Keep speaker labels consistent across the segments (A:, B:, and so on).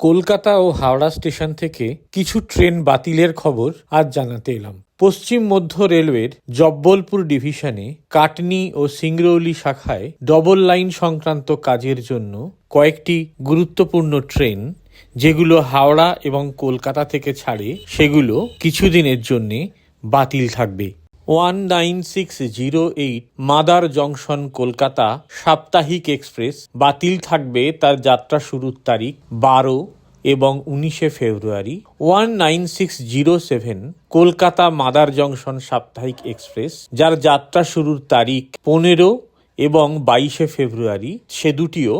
A: কলকাতা ও Howrah station থেকে কিছু train বাতিলের খবর আজ জানাতে এলাম। পশ্চিম মধ্য রেলওয়ের জব্বলপুর ডিভিশনে কাটনি ও সিংরৌলি শাখায় ডবল লাইন সংক্রান্ত কাজের জন্য কয়েকটি গুরুত্বপূর্ণ ট্রেন, যেগুলো হাওড়া এবং কলকাতা থেকে ছাড়ে, সেগুলো কিছুদিনের জন্যে বাতিল থাকবে। One nine six zero eight Madar junction Kolkata সাপ্তাহিক এক্সপ্রেস বাতিল থাকবে তার যাত্রা শুরুর তারিখ বারো এবং উনিশে ফেব্রুয়ারি। One nine six zero seven Kolkata Madar junction সাপ্তাহিক এক্সপ্রেস যার যাত্রা শুরুর তারিখ পনেরো এবং বাইশে ফেব্রুয়ারি। সে দুটিও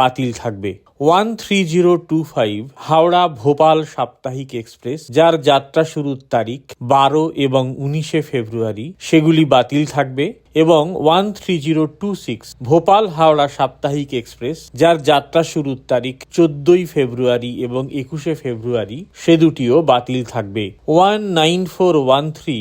A: বাতিল থাকবে। One three zero two five Howrah Bhopal সাপ্তাহিক এক্সপ্রেস, যার যাত্রা শুরুর তারিখ বারো এবং উনিশে ফেব্রুয়ারি, সেগুলি বাতিল থাকবে এবং one three zero two six Bhopal Howrah সাপ্তাহিক এক্সপ্রেস, যার যাত্রা শুরুর তারিখ চোদ্দই ফেব্রুয়ারি এবং একুশে ফেব্রুয়ারি, সে দুটিও বাতিল থাকবে। One nine four one three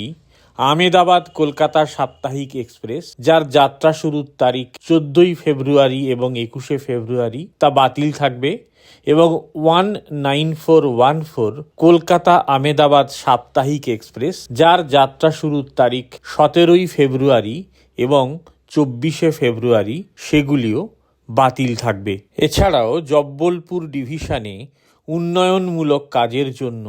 A: Ahmedabad Kolkata সাপ্তাহিক এক্সপ্রেস, যার যাত্রা শুরুর তারিখ চোদ্দই ফেব্রুয়ারি এবং একুশে ফেব্রুয়ারি তা বাতিল থাকবে এবং one nine four one four Kolkata Ahmedabad সাপ্তাহিক এক্সপ্রেস, যার যাত্রা শুরুর তারিখ সতেরোই ফেব্রুয়ারি এবং চব্বিশে ফেব্রুয়ারি সেগুলিও বাতিল থাকবে। এছাড়াও জব্বলপুর ডিভিশনে উন্নয়নমূলক কাজের জন্য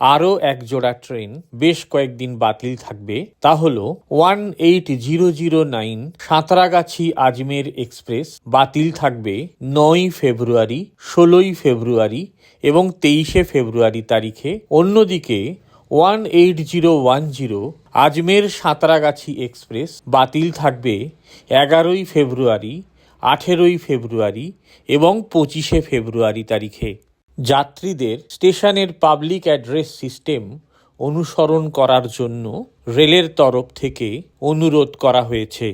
A: আরও এক জোড়া ট্রেন বেশ কয়েকদিন বাতিল থাকবে, তা হল one eight zero zero nine Santragachi Ajmer express বাতিল থাকবে নয় ফেব্রুয়ারি, ষোলোই ফেব্রুয়ারি এবং তেইশে ফেব্রুয়ারি তারিখে। অন্যদিকে one eight zero one zero Ajmer Santragachi express বাতিল থাকবে এগারোই ফেব্রুয়ারি, আঠেরোই ফেব্রুয়ারি এবং পঁচিশে ফেব্রুয়ারি তারিখে। যাত্রীদের স্টেশনের পাবলিক অ্যাড্রেস সিস্টেম অনুসরণ করার জন্য রেলের তরফ থেকে অনুরোধ করা হয়েছে।